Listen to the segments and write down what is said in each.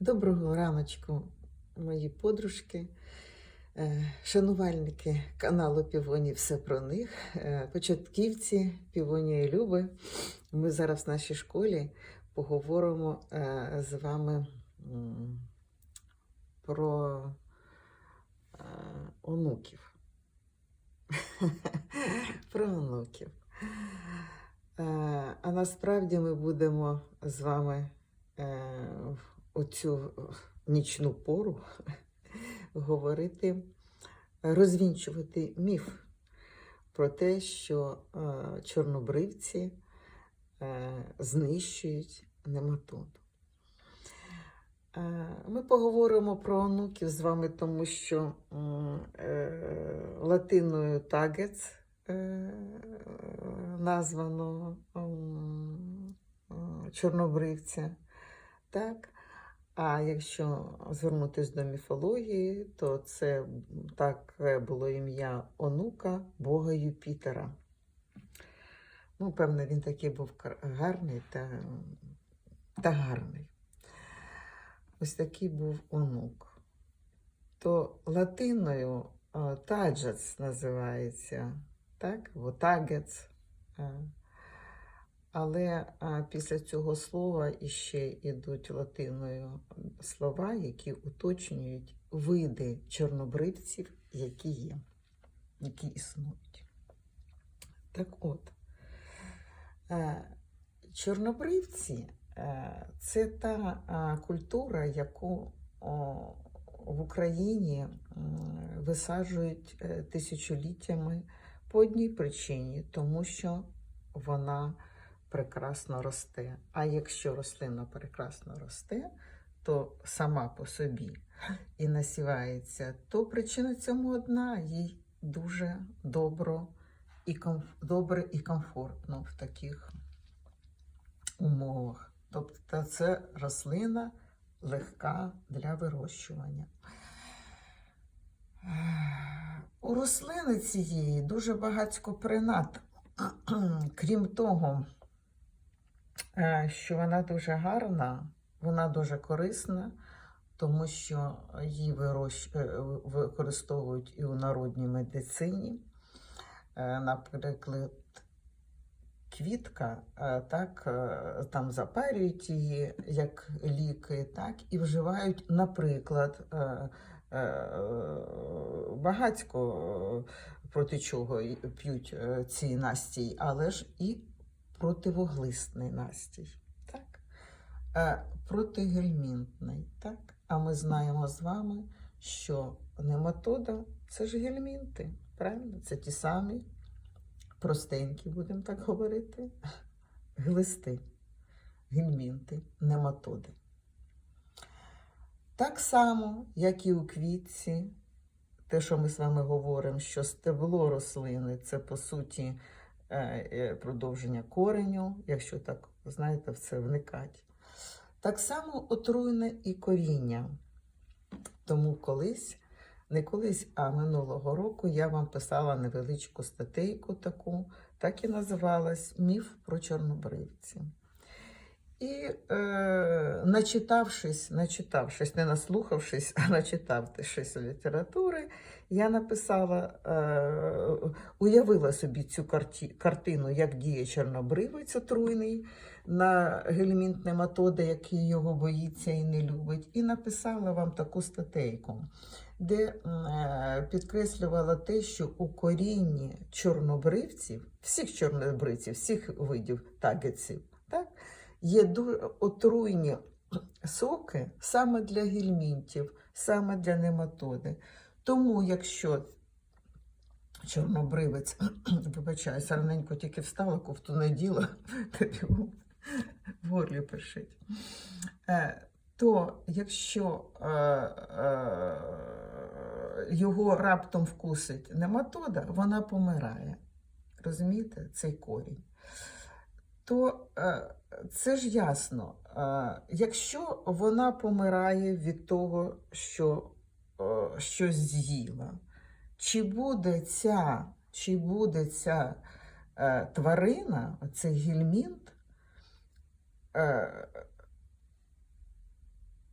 Доброго раночку, мої подружки, е, шанувальники каналу Півоні Все про них, е, початківці Півонії Люби. Ми зараз в нашій школі поговоримо е, з вами про онуків. Про онуків. А насправді ми будемо з вами оцю нічну пору говорити, розвінчувати міф про те, що е, чорнобривці е, знищують нематоду. Е, Ми поговоримо про онуків з вами, тому що е, латиною тагец е, названо чорнобривця. Так? А якщо звернутися до міфології, то це таке було ім'я онука Бога Юпітера. Ну, певно, він такий був гарний та, та гарний. Ось такий був онук. То латиною таджец називається, так? Або тагец. А. Але а, після цього слова іще йдуть латиною слова, які уточнюють види чорнобривців, які є, які існують. Так от, е, чорнобривці е, це та культура, яку в Україні висаджують е, тисячоліттями по одній причині, тому що вона прекрасно росте. А якщо рослина прекрасно росте, то сама по собі і насівається, то причина цьому одна, їй дуже добро і комф... добре і комфортно в таких умовах. Тобто це рослина легка для вирощування. У рослини цієї дуже багатько принад. Крім того, що вона дуже гарна, вона дуже корисна, тому що її е, використовують і у народній медицині. Е, Наприклад, квітка, е, так, е, там запарюють її як ліки, так, і вживають, наприклад, е, е, багатько е, проти чого п'ють е, ці настій, але ж і противоглисний настій. Так? Е, Протигельмінтний. Так? А ми знаємо з вами, що нематода це ж гельмінти. Правильно? Це ті самі простенькі, будемо так говорити, глисти, гельмінти, нематоди. Так само, як і у квітці, те, що ми з вами говоримо, що стебло рослини це по суті продовження кореню, якщо так, знаєте, в це вникати. Так само отруйне і коріння. Тому колись, не колись, а минулого року я вам писала невеличку статейку таку, так і називалась Міф про чорнобривці. І е, начитавшись, начитавшись, не наслухавшись, а начитавшись літератури, я написала, е, уявила собі цю карті, картину, як діє чорнобривець отруйний на гельмінт нематода, який його боїться і не любить, і написала вам таку статейку, де е, підкреслювала те, що у корінні чорнобривців, всіх чорнобривців, всіх видів тагетців, так, є дуже отруйні соки саме для гельмінтів, саме для нематоди. Тому, якщо чорнобривець, вибачаю, раненько тільки встала, ковту наділа, тобі в горлі першить. Е, То якщо е, е, його раптом вкусить нематода, вона помирає. Розумієте, цей корінь. То е, це ж ясно. Е, якщо вона помирає від того, що е, щось з'їла, чи буде ця, чи буде ця тварина, цей гельмінт,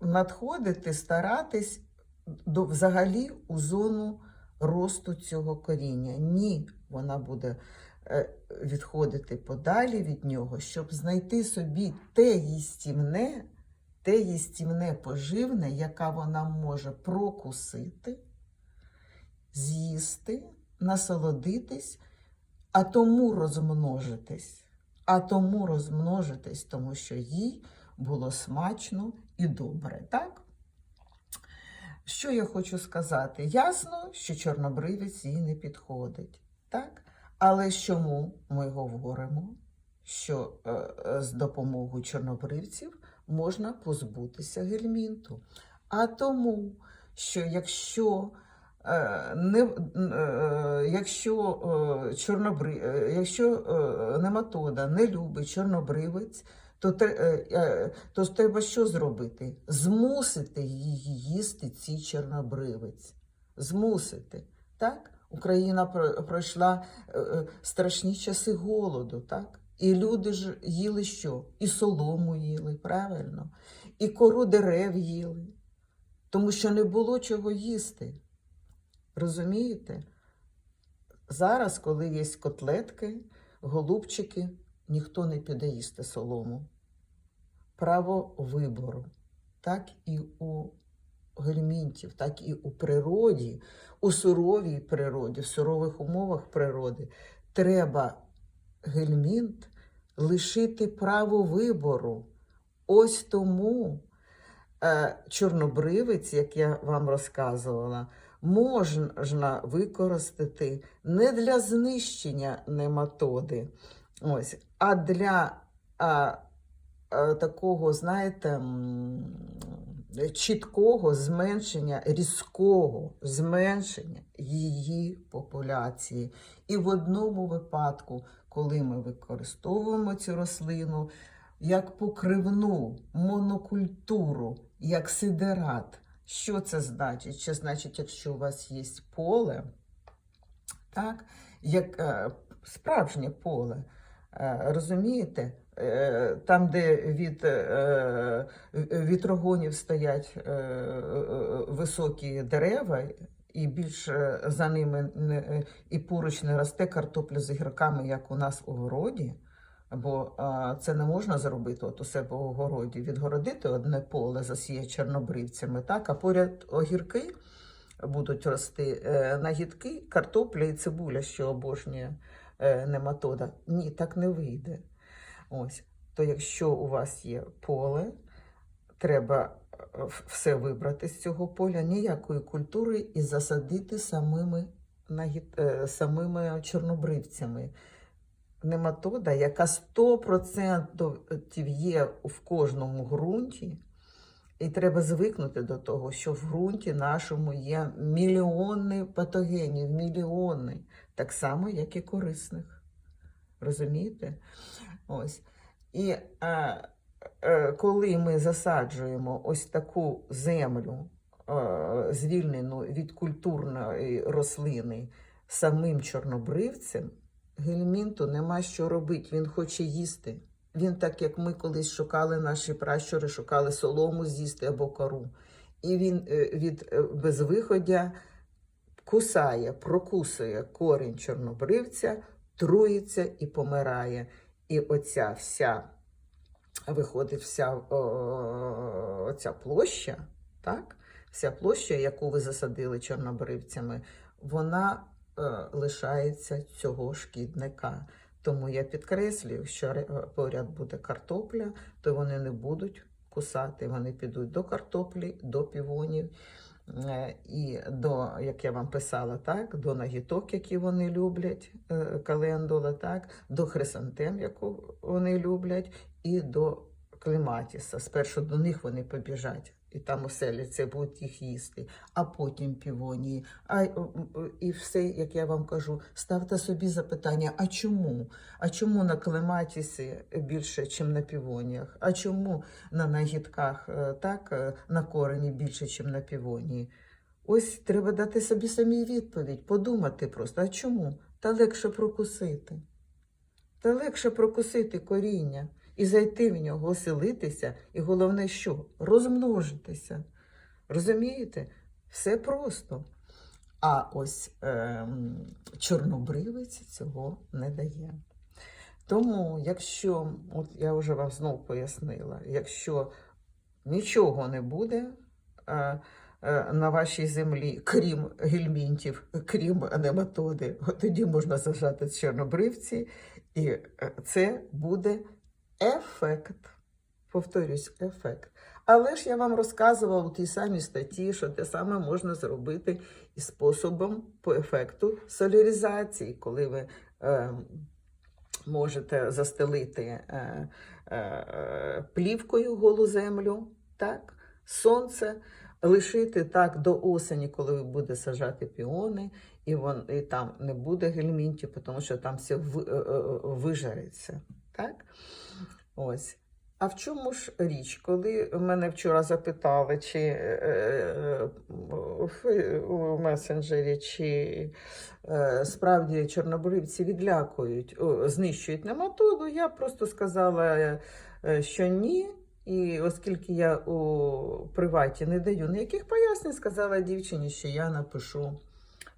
надходити, старатись до, взагалі у зону росту цього коріння. Ні, вона буде відходити подалі від нього, щоб знайти собі те їстівне, те їстівне поживне, яка вона може прокусити, з'їсти, насолодитись, а тому розмножитись. А тому розмножитись, тому що їй було смачно і добре, так? Що я хочу сказати? Ясно, що чорнобривець їй не підходить, так? Але чому ми говоримо, що е, е, з допомогою чорнобривців можна позбутися гельмінту? А тому, що якщо е, не, якщо, чорнобри, якщо нематода не любить чорнобривець, то, то треба що зробити? Змусити її їсти цей чорнобривець. Змусити. Так? Україна пройшла е, е, страшні часи голоду, так? І люди ж їли що? І солому їли, правильно? І кору дерев їли, тому що не було чого їсти. Розумієте? Зараз, коли є котлетки, голубчики, ніхто не піде їсти солому. Право вибору, так і у гельмінтів, так і у природі, у суровій природі, в сурових умовах природи, треба гельмінт лишити право вибору. Ось тому е, чорнобривець, як я вам розказувала, можна використати не для знищення нематоди, ось, а для а, а, такого, знаєте, чіткого зменшення, різкого зменшення її популяції. І в одному випадку, коли ми використовуємо цю рослину як покривну монокультуру, як сидерат, що це значить? Це значить, якщо у вас є поле, так, як е, справжнє поле, е, розумієте? Е, Там, де від е, вітрогонів стоять е, високі дерева, і більше за ними і поруч не росте картопля з ігроками, як у нас у городі. Бо це не можна зробити от у себе у городі, відгородити одне поле, засіяти чорнобривцями, так, а поряд огірки будуть рости нагідки, картопля і цибуля, що обожнює нематода. Ні, так не вийде. Ось. То якщо у вас є поле, треба е, все вибрати з цього поля, ніякої культури і засадити самими, е, самими чорнобривцями. Нематода, яка 100% є в кожному ґрунті, і треба звикнути до того, що в ґрунті нашому є мільйони патогенів, мільйони, так само, як і корисних. Розумієте? Ось. І е, е, коли ми засаджуємо ось таку землю, е, звільнену від культурної рослини самим чорнобривцем, гельмінту нема що робити, він хоче їсти. Він, так як ми колись шукали, наші пращури шукали солому з'їсти або кору. І він е, від е, безвиходя кусає, прокусує корінь чорнобривця, труїться і помирає. І оця вся виходить вся оця площа, так? Вся площа, яку ви засадили чорнобривцями, вона е, лишається цього шкідника. Тому я підкреслюю, що ре- поряд буде картопля, то вони не будуть кусати, вони підуть до картоплі, до півонів. Е, І до, як я вам писала, так, до нагіток, які вони люблять, е, календула, так, до хрисантем, яку вони люблять, і до клематіса. Спершу до них вони побіжать. І там оселяться, будуть їх їсти, а потім півонії. А, м, м, і все, як я вам кажу, ставте собі запитання: а чому? А чому на клематісі більше, ніж на півоніях? А чому на нагідках е, так, е, на корені більше, ніж на півонії? Ось треба дати собі самі відповідь, подумати просто, а чому? Та легше прокусити. Та легше прокусити коріння. І зайти в нього, оселитися, і головне, що? Розмножитися. Розумієте? Все просто. А ось ем, чорнобривець цього не дає. Тому, якщо, от я вже вам знов пояснила, якщо нічого не буде е, е, на вашій землі, крім гельмінтів, крім нематоди, тоді можна сажати чорнобривці, і е, це буде ефект. Повторюсь, ефект. Але ж я вам розказувала у тій самій статті, що те саме можна зробити і способом по ефекту соляризації, коли ви е, можете застелити е, е, плівкою голу землю, так, сонце, лишити так до осені, коли ви будете сажати піони, і, вон, і там не буде гельмінтів, тому що там все ви- е, е, вижариться. Так? Ось. А в чому ж річ? Коли мене вчора запитали, чи е, е, у месенджері, чи е, справді чорнобривці відлякують, о, знищують нематоду, я просто сказала, е, що ні. І оскільки я у приваті не даю ніяких пояснень, сказала дівчині, що я напишу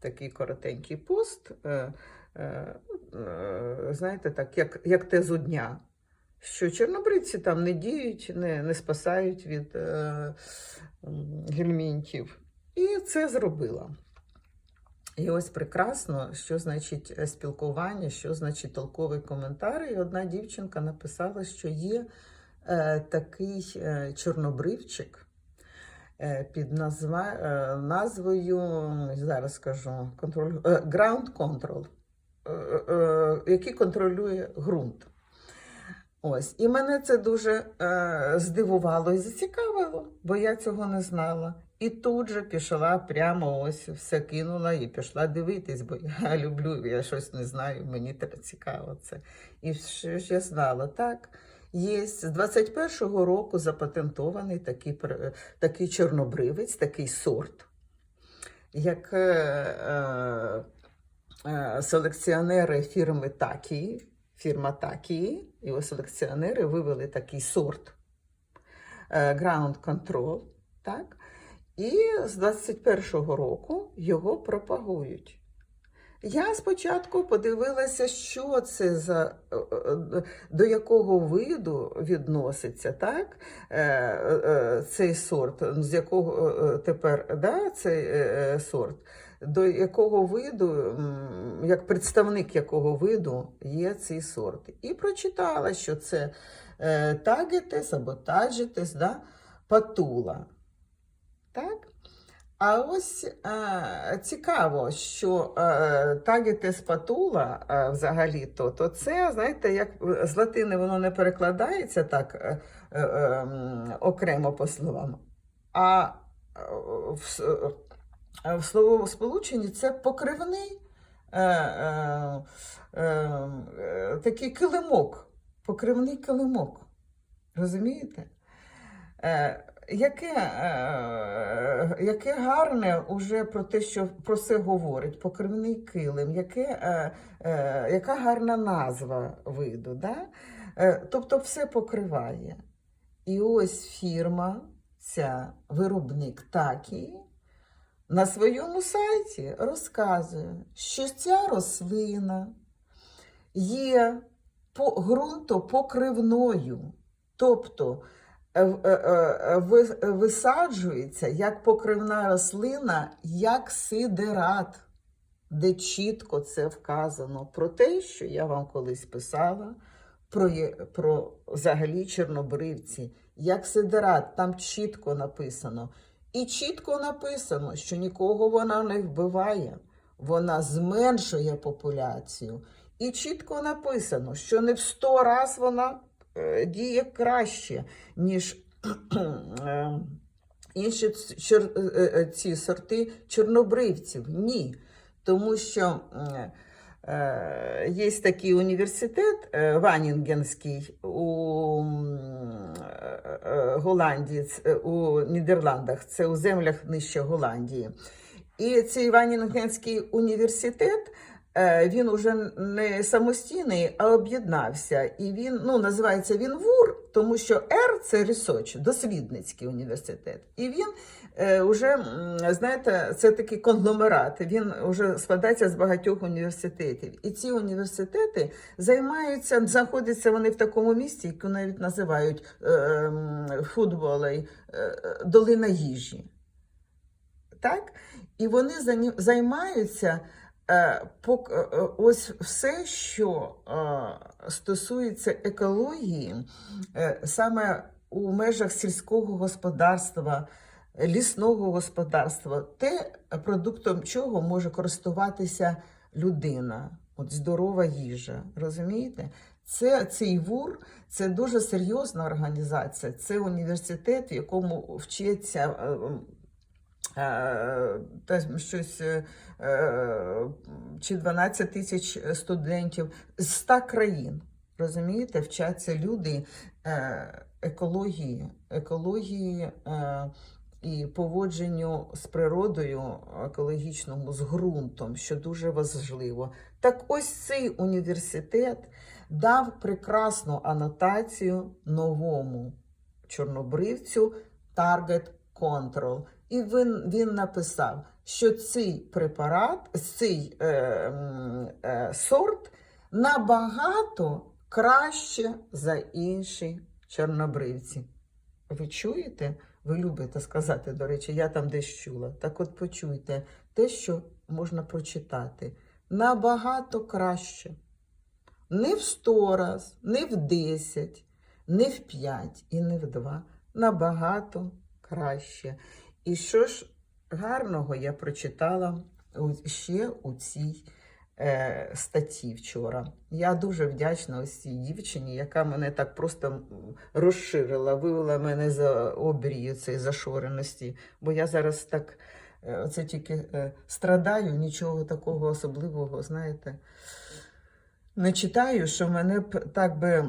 такий коротенький пост, е, е, е, знаєте, так, як, як тезу дня що чорнобривці там не діють, не, не спасають від е, гельмінтів. І це зробила. І ось прекрасно, що значить е, спілкування, що значить толковий коментар. І одна дівчинка написала, що є е, такий е, чорнобривчик е, під назва, е, назвою, зараз скажу, контроль, е, ground control, е, е, який контролює ґрунт. Ось, і мене це дуже е, здивувало і зацікавило, бо я цього не знала. І тут же пішла прямо ось все кинула і пішла дивитись, бо я люблю, я щось не знаю, мені цікаво це. І що ж я знала, так. Є з 21-го року запатентований такий, такий чорнобривець, такий сорт, як е, е, е, селекціонери фірми Такі, фірма Такі, його селекціонери вивели такий сорт е, Ground Control, так? І з 21-го року його пропагують. Я спочатку подивилася, що це за е, е, до якого виду відноситься, так? е, е, Цей сорт, з якого е, тепер да, цей е, е, сорт, до якого виду, як представник якого виду є цей сорт. І прочитала, що це е, тагетес або таджетес, да, патула. Так? А ось е, цікаво, що е, тагетес патула е, взагалі-то, то це, знаєте, як з латини воно не перекладається так ем, окремо по словам, а в, в слововому сполученні це покривний е, е, е, е, такий килимок, покривний килимок. Розумієте? Е, яке, е, яке гарне уже про те, що про це говорить, покривний килим, яке, е, е, яка гарна назва виду. Да? Е, тобто все покриває. І ось фірма, ця виробник Такі, на своєму сайті розказує, що ця рослина є по, ґрунтопокривною. Тобто е, е, е, ви- висаджується як покривна рослина, як сидерат, де чітко це вказано про те, що я вам колись писала про, про взагалі чорнобривці, як сидерат, там чітко написано. І чітко написано, що нікого вона не вбиває, вона зменшує популяцію. І чітко написано, що не в сто раз вона е, діє краще, ніж е, інші е, ці сорти чорнобривців. Ні. Тому що є такий університет Ванінгенський у Голландії, е, у Нідерландах, це у землях нижче Голландії. І цей Іванінгенський університет е, він уже не самостійний, а об'єднався. І він ну, називається він ВУР, тому що Р це Рісоч, дослідницький університет. І він е, вже, знаєте, це такий конгломерат. Він вже складається з багатьох університетів. І ці університети займаються, знаходяться вони в такому місці, яке навіть називають е, футболей е, долина їжі. Так? І вони займаються е, е, е, ось все, що е, стосується екології, е, саме у межах сільського господарства, лісного господарства, те, продуктом чого може користуватися людина. От здорова їжа, розумієте? Це цей ВУР, це дуже серйозна організація. Це університет, в якому вчаться е, е, та щось е, чи 12 тисяч студентів з 100 країн. Розумієте, вчаться люди екології, екології і поводженню з природою екологічному, з ґрунтом, що дуже важливо. Так ось цей університет дав прекрасну анотацію новому чорнобривцю Target Control. І він, він написав, що цей препарат, цей е, е, сорт набагато краще за інші чорнобривці. Ви чуєте? Ви любите сказати, до речі, я там десь чула. Так от почуйте те, що можна прочитати. Набагато краще. Не в 100 раз, не в 10, не в 5 і не в 2. Набагато краще. І що ж гарного я прочитала ще у цій статті вчора. Я дуже вдячна ось цій дівчині, яка мене так просто розширила, вивела мене за обрію цієї зашореності, бо я зараз так е, це тільки е, страдаю, нічого такого особливого, знаєте, не читаю, що мене б так би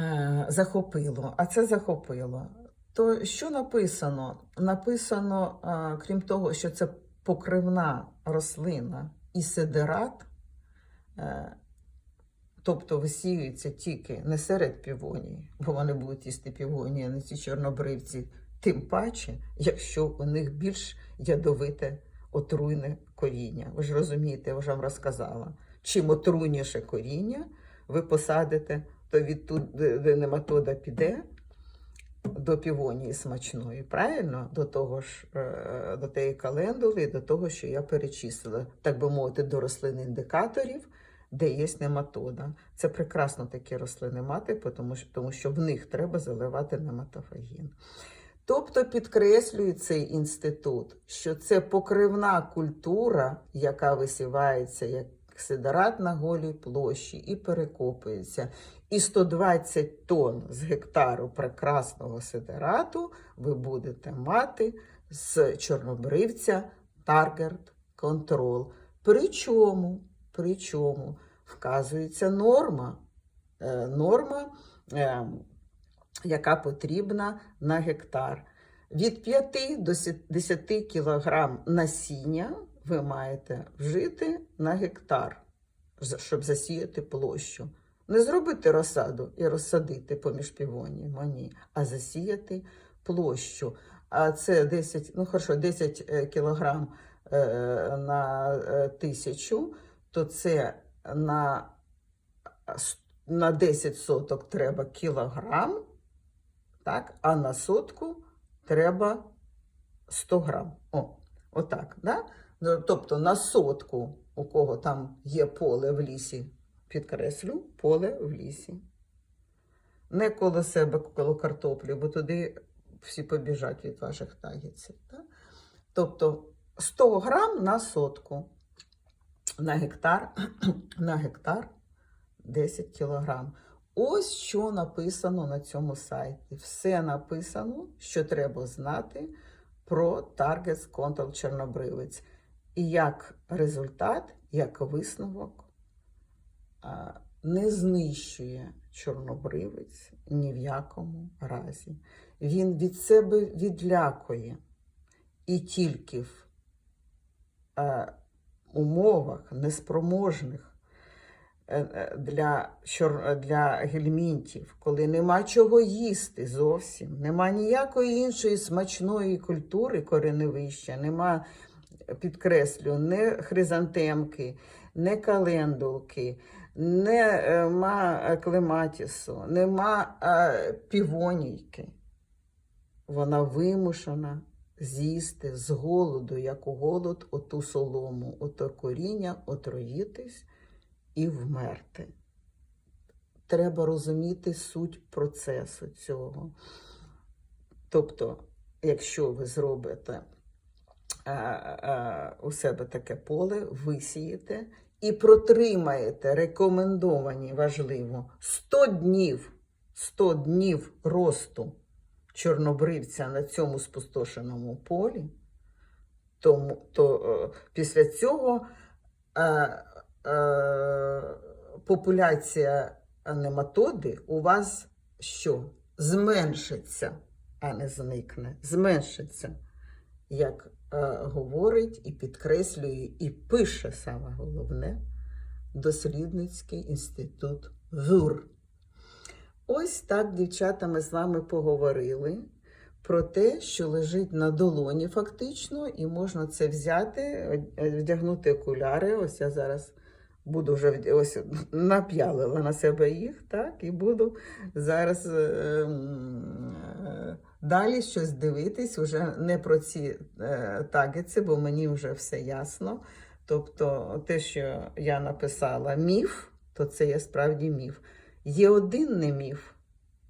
е, захопило, а це захопило. То що написано? Написано, е, крім того, що це покривна рослина і сидерат, е, тобто висіюється тільки не серед півоній, бо вони будуть їсти півонії, а не ці чорнобривці, тим паче, якщо у них більш ядовите отруйне коріння. Ви ж розумієте, я вже вам розказала. Чим отруйніше коріння ви посадите, то від тут, де де нематода піде, до півонії смачної, правильно? До того ж, е, до тієї календули до того, що я перечислила, так би мовити, до рослин індикаторів, де є нематода. Це прекрасно такі рослини мати, тому що, тому що в них треба заливати нематофагін. Тобто підкреслює цей інститут, що це покривна культура, яка висівається як сидорат на голій площі і перекопується. І 120 тонн з гектару прекрасного сидерату ви будете мати з чорнобривця Target Control. Причому, причому вказується норма, е, норма, е, яка потрібна на гектар. Від 5 до 10 кг насіння ви маєте вжити на гектар, щоб засіяти площу. Не зробити розсаду і розсадити поміж півоніями, ні, а засіяти площу. А це 10, ну хорошо, 10 е, кілограм е, на е, тисячу, то це на, на 10 соток треба кілограм, так? а на сотку треба 100 грам. О, отак, да? Ну, Тобто на сотку, у кого там є поле в лісі, підкреслю, поле в лісі. Не коло себе, коло картоплі, бо туди всі побіжать від ваших тагіців. Да? Тобто 100 грам на сотку. На гектар, на гектар 10 кілограм. Ось що написано на цьому сайті. Все написано, що треба знати про Targets Control Чорнобривець. І як результат, як висновок, не знищує чорнобривець ні в якому разі. Він від себе відлякує і тільки в умовах неспроможних е, е, для, для гельмінтів, коли нема чого їсти зовсім, нема ніякої іншої смачної культури кореневища, нема, підкреслю, не хризантемки, не календулки, нема клематісу, нема е, півонійки. Вона вимушена з'їсти з голоду, як у голод, оту солому, ото коріння, отруїтись і вмерти. Треба розуміти суть процесу цього. Тобто, якщо ви зробите е, е, у себе таке поле, висієте і протримаєте рекомендовані, важливо, 100 днів, 100 днів росту чорнобривця на цьому спустошеному полі, тому, то е, після цього е, е, популяція нематоди у вас що? Зменшиться, а не зникне. Зменшиться, як е, говорить і підкреслює, і пише саме головне Дослідницький інститут ВУР. Ось так, дівчата, ми з вами поговорили про те, що лежить на долоні фактично, і можна це взяти, вдягнути окуляри. Ось я зараз буду вже ось нап'ялила на себе їх, так, і буду зараз е, е, далі щось дивитись, уже не про ці е, тагетси, бо мені вже все ясно. Тобто, те, що я написала міф, то це є справді міф. Є один не міф.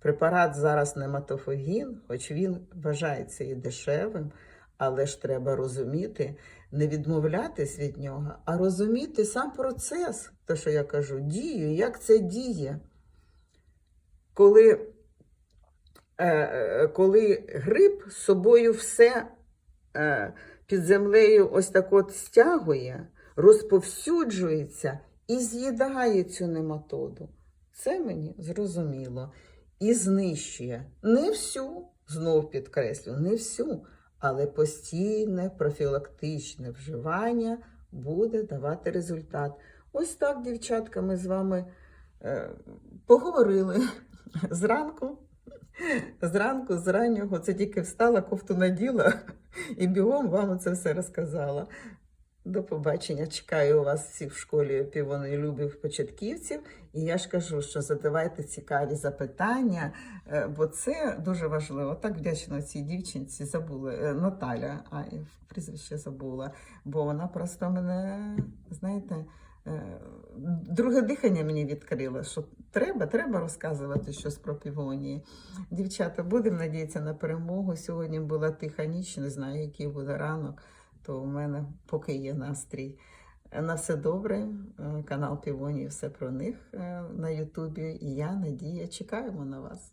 Препарат зараз нематофогін, хоч він вважається і дешевим, але ж треба розуміти, не відмовлятись від нього, а розуміти сам процес, те, що я кажу, дію, як це діє. Коли, коли гриб з собою все е, під землею ось так от стягує, розповсюджується і з'їдає цю нематоду. Це мені зрозуміло. І знищує не всю, знов підкреслю, не всю, але постійне профілактичне вживання буде давати результат. Ось так, дівчатка, ми з вами е, поговорили зранку. Зранку, з раннього, це тільки встала, кофту наділа і бігом вам це все розказала. До побачення. Чекаю вас всіх в школі півонолюбів початківців. І я ж кажу, що задавайте цікаві запитання, е, бо це дуже важливо. Так вдячна цій дівчинці забула е, Наталя, а прізвище забула, бо вона просто мене, знаєте, друге дихання мені відкрило, що треба, треба розказувати щось про півонії. Дівчата, будемо надіятися на перемогу. Сьогодні була тиха ніч, не знаю, який буде ранок то у мене поки є настрій. На все добре. Е, Канал Півонії, все про них е, на Ютубі. І я, Надія, чекаємо на вас.